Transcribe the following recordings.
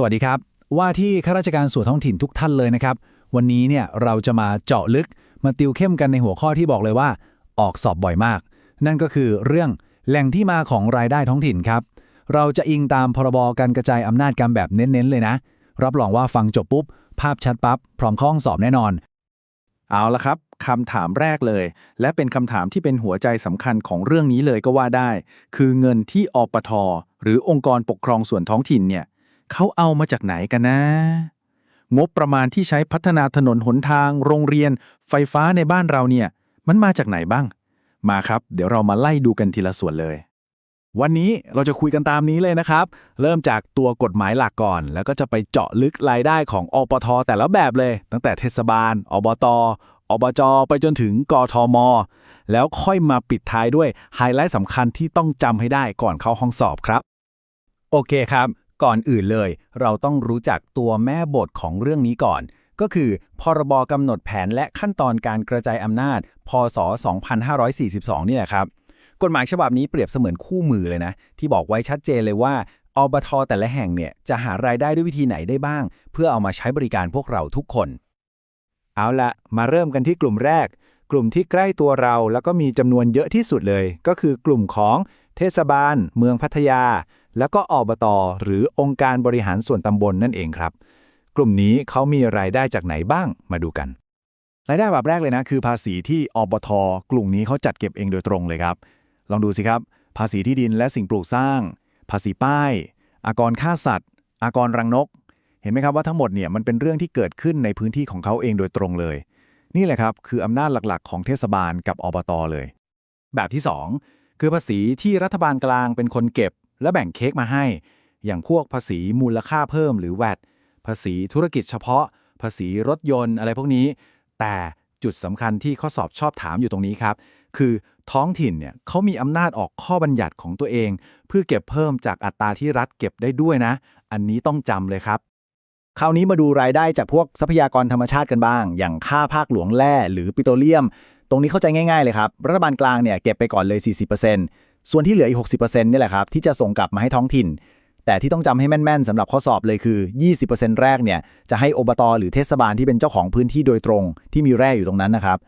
สวัสดีครับ ว่าที่ข้าราชการส่วนท้องถิ่นทุกท่านเลยนะครับ วันนี้เนี่ยเราจะมาเจาะลึกมาติวเข้มกันในหัวข้อที่บอกเลยว่า ออกสอบบ่อยมาก นั่นก็คือเรื่องแหล่งที่มาของรายได้ท้องถิ่นครับ เราจะอิงตามพรบการกระจายอำนาจกันแบบเน้นๆเลยนะ รับรองว่าฟังจบปุ๊บ ภาพชัดปั๊บพร้อมข้องสอบแน่นอน เอาละครับคำถามแรกเลย และเป็นคำถามที่เป็นหัวใจสำคัญของเรื่องนี้เลยก็ว่าได้ คือเงินที่อปท หรือองค์กรปกครองส่วนท้องถิ่นเนี่ย เขาเอามาจากไหนกันนะ งบประมาณที่ใช้พัฒนาถนนหนทาง โรงเรียน ไฟฟ้าในบ้านเราเนี่ย มันมาจากไหนบ้าง มาครับ เดี๋ยวเรามาไล่ดูกันทีละส่วนเลย วันนี้เราจะคุยกันตามนี้เลยนะครับ เริ่มจากตัวกฎหมายหลักก่อน แล้วก็จะไปเจาะลึกรายได้ของอปทแต่ละแบบเลย ตั้งแต่เทศบาล อบตอบจไปจนถึงกทม แล้วค่อยมาปิดท้ายด้วยไฮไลท์สำคัญที่ต้องจำให้ได้ก่อนเข้าห้องสอบครับ โอเคครับ ก่อนอื่นเลย เราต้องรู้จักตัวแม่บทของเรื่องนี้ก่อน ก็คือ พรบกำหนดแผนและขั้นตอนการกระจายอำนาจ พศ 2542นี่แหละครับ กฎหมายฉบับนี้เปรียบเสมือนคู่มือเลยนะ ที่บอกไว้ชัดเจนเลยว่าอบทแต่ละแห่งเนี่ยจะหารายได้ด้วยวิธีไหนได้บ้าง เพื่อเอามาใช้บริการพวกเราทุกคน เอาละมาเริ่มกันที่กลุ่มแรก กลุ่มที่ใกล้ตัวเราแล้วก็มีจำนวนเยอะที่สุดเลย ก็คือกลุ่มของเทศบาล เมืองพัทยา แล้วก็อบตหรือองค์การบริหารส่วนตำบลนั่นเองครับ กลุ่มนี้เขามีรายได้จากไหนบ้างมาดูกันรายได้แบบแรกเลยนะ คือภาษีที่อบทกลุ่มนี้เขาจัดเก็บเองโดยตรงเลยครับ ลองดูสิครับ ภาษีที่ดินและสิ่งปลูกสร้าง ภาษีป้าย อากรฆ่าสัตว์ อากรรังนก เห็นไหมครับว่าทั้งหมดเนี่ยมันเป็นเรื่องที่เกิดขึ้นในพื้นที่ของเขาเองโดยตรงเลย นี่แหละครับคืออำนาจหลักๆ ของเทศบาลกับอบตเลย แบบที่ 2 คือภาษีที่รัฐบาลกลางเป็นคนเก็บ และแบ่งเค้กมาให้ อย่างพวกภาษีมูลค่าเพิ่มหรือแวดภาษีธุรกิจเฉพาะ ภาษีรถยนต์อะไรพวกนี้ แต่จุดสำคัญที่ข้อสอบชอบถามอยู่ตรงนี้ครับ คือท้องถิ่นเนี่ยเขามีอำนาจออกข้อบัญญัติของตัวเอง เพื่อเก็บเพิ่มจากอัตราที่รัฐเก็บได้ด้วยนะ อันนี้ต้องจำเลยครับคราวนี้มาดูรายได้จากพวกทรัพยากรธรรมชาติกันบ้าง อย่างค่าภาคหลวงแร่หรือปิโตรเลียม ตรงนี้เข้าใจง่ายๆเลยครับ รัฐบาลกลางเนี่ยเก็บไปก่อนเลย 40% ส่วนที่เหลืออีก 60%นี่แหละครับที่จะส่งกลับมาให้ท้องถิ่น แต่ที่ต้องจำให้แม่นๆสำหรับข้อสอบเลยคือ 20%แรกเนี่ยจะให้อบตหรือเทศบาลที่เป็นเจ้าของพื้นที่โดยตรง ที่มีแร่อยู่ตรงนั้นนะครับ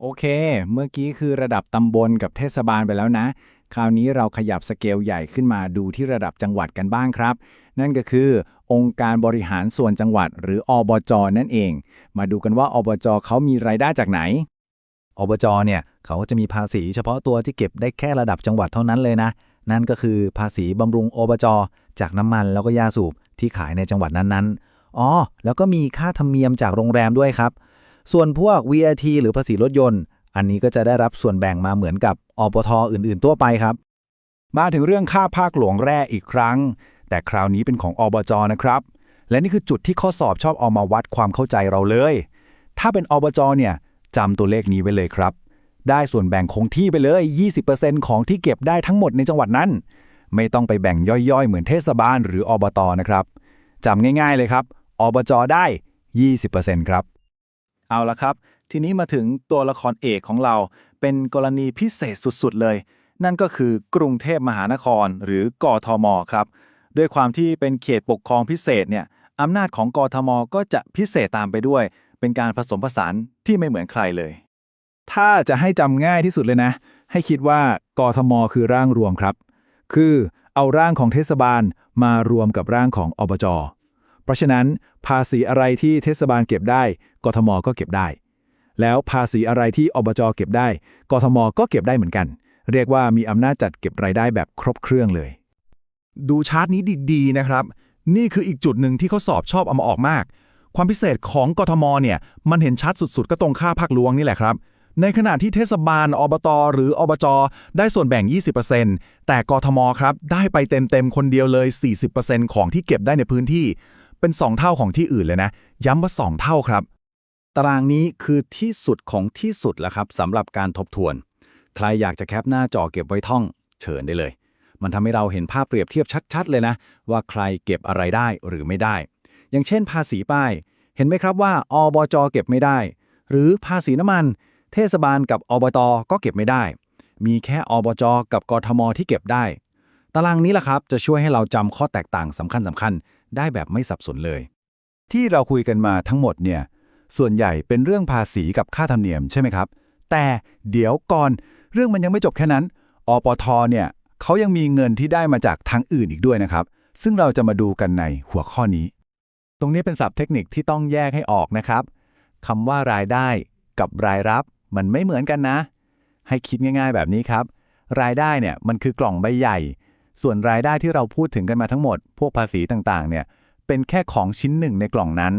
โอเค เมื่อกี้คือระดับตำบลกับเทศบาลไปแล้วนะ คราวนี้เราขยับสเกลใหญ่ขึ้นมาดูที่ระดับจังหวัดกันบ้างครับ นั่นก็คือ องค์การบริหารส่วนจังหวัด หรืออบจนั่นเอง มาดูกันว่าอบจเขามีรายได้จากไหน อบจเนี่ยเขาก็จะมีภาษีเฉพาะตัวที่เก็บได้แค่ระดับจังหวัดเท่านั้นเลยนะ นั่นก็คือภาษีบำรุงอบจจากน้ำมันแล้วก็ยาสูบที่ขายในจังหวัดนั้นๆ อ๋อ แล้วก็มีค่าธรรมเนียมจากโรงแรมด้วยครับ ส่วนพวก VAT หรือภาษีรถยนต์ อันนี้ก็จะได้รับส่วนแบ่งมาเหมือนกับอบทอื่น ๆ ทั่วไปครับ มาถึงเรื่องค่าภาคหลวงแร่อีกครั้ง แต่คราวนี้เป็นของอบจนะครับ และนี่คือจุดที่ข้อสอบชอบเอามาวัดความเข้าใจเราเลย ถ้าเป็นอบจเนี่ย จำตัวเลขนี้ไว้เลยครับ ได้ส่วนแบ่งคงที่ไปเลย 20%ของที่เก็บได้ทั้งหมดในจังหวัดนั้น ไม่ต้องไปแบ่งย่อยๆ เหมือนเทศบาลหรืออบตนะครับจำง่ายๆเลยครับอบจได้ 20%ครับ เอาละครับ ทีนี้มาถึงตัวละครเอกของเรา เป็นกรณีพิเศษสุดๆเลย นั่นก็คือกรุงเทพมหานครหรือกทมครับ ด้วยความที่เป็นเขตปกครองพิเศษเนี่ยอำนาจของกทมก็จะพิเศษตามไปด้วย เป็นการผสมผสานที่ไม่เหมือนใครเลย ถ้าจะให้จำง่ายที่สุดเลยนะ ให้คิดว่ากทมคือร่างรวมครับ คือเอาร่างของเทศบาลมารวมกับร่างของอบจ เพราะฉะนั้น ภาษีอะไรที่เทศบาลเก็บได้ กทมก็เก็บได้ แล้วภาษีอะไรที่อบจเก็บได้ กทมก็เก็บได้เหมือนกัน เรียกว่ามีอำนาจจัดเก็บรายได้แบบครบเครื่องเลย ดูชาร์ตนี้ดีๆนะครับ นี่คืออีกจุดหนึ่งที่เขาสอบชอบเอามาออกมาก ความพิเศษของกทมเนี่ยมันเห็นชัดสุดๆ ก็ตรงค่าภาคหลวงนี่แหละครับ ในขณะที่เทศบาลอบตหรืออบจได้ส่วนแบ่ง 20%แต่กทมครับได้ไปเต็มๆ คนเดียวเลย 40%ของที่เก็บได้ในพื้นที่ เป็น 2 เท่าของที่อื่นเลยนะ ย้ำว่า 2 เท่าครับ ตารางนี้คือที่สุดของที่สุดแล้วครับสำหรับการทบทวน ใครอยากจะแคปหน้าจอเก็บไว้ท่อง เชิญได้เลย มันทำให้เราเห็นภาพเปรียบเทียบชัด ๆ เลยนะ ว่าใครเก็บอะไรได้หรือไม่ได้อย่างเช่นภาษีป้าย เห็นไหมครับว่าอบจเก็บไม่ได้ หรือภาษีน้ำมัน เทศบาลกับอบตก็เก็บไม่ได้ มีแค่อบจกับกทมที่เก็บได้ ตารางนี้แหละครับจะช่วยให้เราจำข้อแตกต่างสำคัญๆได้แบบไม่สับสนเลย ที่เราคุยกันมาทั้งหมดเนี่ยส่วนใหญ่เป็นเรื่องภาษีกับค่าธรรมเนียมใช่ไหมครับ แต่เดี๋ยวก่อนเรื่องมันยังไม่จบแค่นั้น อปทเนี่ยเขายังมีเงินที่ได้มาจากทางอื่นอีกด้วยนะครับ ซึ่งเราจะมาดูกันในหัวข้อนี้ ตรงนี้เป็นศัพท์เทคนิคที่ต้องแยกให้ออกนะครับคำว่ารายได้กับรายรับมันไม่เหมือนกันนะ ให้คิดง่าย ๆ แบบนี้ครับ รายได้เนี่ยมันคือกล่องใบใหญ่ ส่วนรายได้ที่เราพูดถึงกันมาทั้งหมด พวกภาษีต่างๆ เนี่ยเป็นแค่ของชิ้นหนึ่งในกล่องนั้น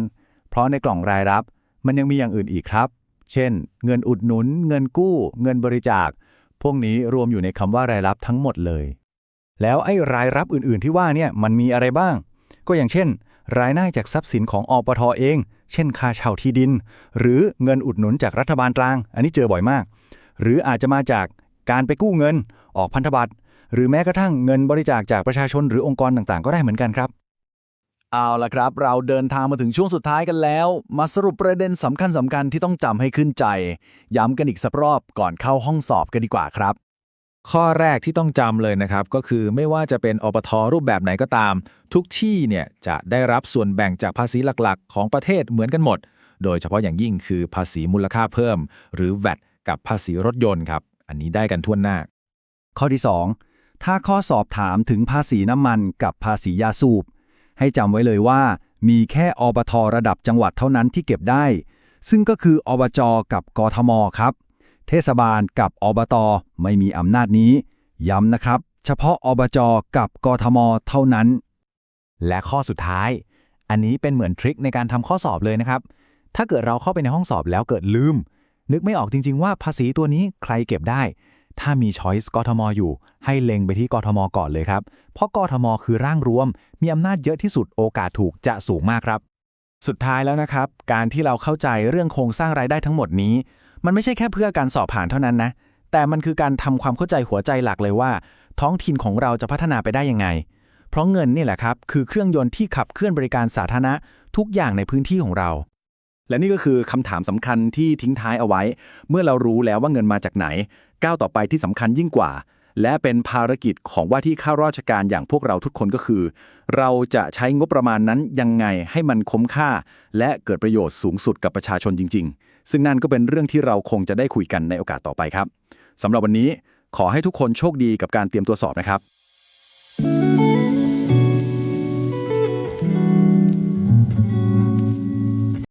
เพราะในกล่องรายรับมันยังมีอย่างอื่นอีกครับ เช่น เงินอุดหนุน เงินกู้ เงินบริจาค พวกนี้รวมอยู่ในคำว่ารายรับทั้งหมดเลย แล้วไอ้รายรับอื่นๆ ที่ว่าเนี่ยมันมีอะไรบ้าง ก็อย่างเช่น รายได้จากทรัพย์สินของอปทเอง เช่นค่าเช่าที่ดิน หรือเงินอุดหนุนจากรัฐบาลกลาง อันนี้เจอบ่อยมาก หรืออาจจะมาจากการไปกู้เงิน ออกพันธบัตร หรือแม้กระทั่งเงินบริจาคจากประชาชนหรือองค์กรต่างๆ ก็ได้เหมือนกันครับ เอาละครับ เราเดินทางมาถึงช่วงสุดท้ายกันแล้ว มาสรุปประเด็นสำคัญสำคัญๆที่ต้องจำให้ขึ้นใจ ย้ำกันอีกสักรอบก่อนเข้าห้องสอบกันดีกว่าครับ ข้อแรกที่ต้องจำเลยนะครับ ก็คือไม่ว่าจะเป็นอปทรูปแบบไหนก็ตาม ทุกที่เนี่ยจะได้รับส่วนแบ่งจากภาษีหลักๆ ของประเทศเหมือนกันหมด โดยเฉพาะอย่างยิ่งคือภาษีมูลค่าเพิ่ม หรือ VAT กับภาษีรถยนต์ครับ อันนี้ได้กันทั่วหน้า ข้อที่ 2 ถ้าข้อสอบถามถึงภาษีน้ำมันกับภาษียาสูบ ให้จำไว้เลยว่า มีแค่อบทระดับจังหวัดเท่านั้นที่เก็บได้ ซึ่งก็คืออบจกับกทมครับ เทศบาลกับอบตไม่มีอำนาจนี้ ย้ำนะครับ เฉพาะอบจกับกทมเท่านั้น และข้อสุดท้าย อันนี้เป็นเหมือนทริคในการทำข้อสอบเลยนะครับ ถ้าเกิดเราเข้าไปในห้องสอบแล้วเกิดลืม นึกไม่ออกจริง ๆ ว่าภาษีตัวนี้ใครเก็บได้ ถ้ามีช้อยส์กทมอยู่ ให้เล็งไปที่กทมก่อนเลยครับ เพราะกทมคือร่างรวม มีอำนาจเยอะที่สุดโอกาสถูกจะสูงมากครับ สุดท้ายแล้วนะครับ การที่เราเข้าใจเรื่องโครงสร้างรายได้ทั้งหมดนี้ มันไม่ใช่แค่เพื่อการสอบผ่านเท่านั้นนะ แต่มันคือการทำความเข้าใจหัวใจหลักเลยว่า ท้องถิ่นของเราจะพัฒนาไปได้ยังไง เพราะเงินนี่แหละครับ คือเครื่องยนต์ที่ขับเคลื่อนบริการสาธารณะทุกอย่างในพื้นที่ของเรา และนี่ก็คือคำถามสำคัญที่ทิ้งท้ายเอาไว้ เมื่อเรารู้แล้วว่าเงินมาจากไหน ก้าวต่อไปที่สำคัญยิ่งกว่า และเป็นภารกิจของว่าที่ข้าราชการอย่างพวกเราทุกคนก็คือ เราจะใช้งบประมาณนั้นยังไงให้มันคุ้มค่า และเกิดประโยชน์สูงสุดกับประชาชนจริง ๆ ซึ่งนั่นก็เป็นเรื่องที่เราคงจะได้คุยกันในโอกาสต่อไปครับสำหรับวันนี้ขอให้ทุกคนโชคดีกับการเตรียมตัวสอบนะครับ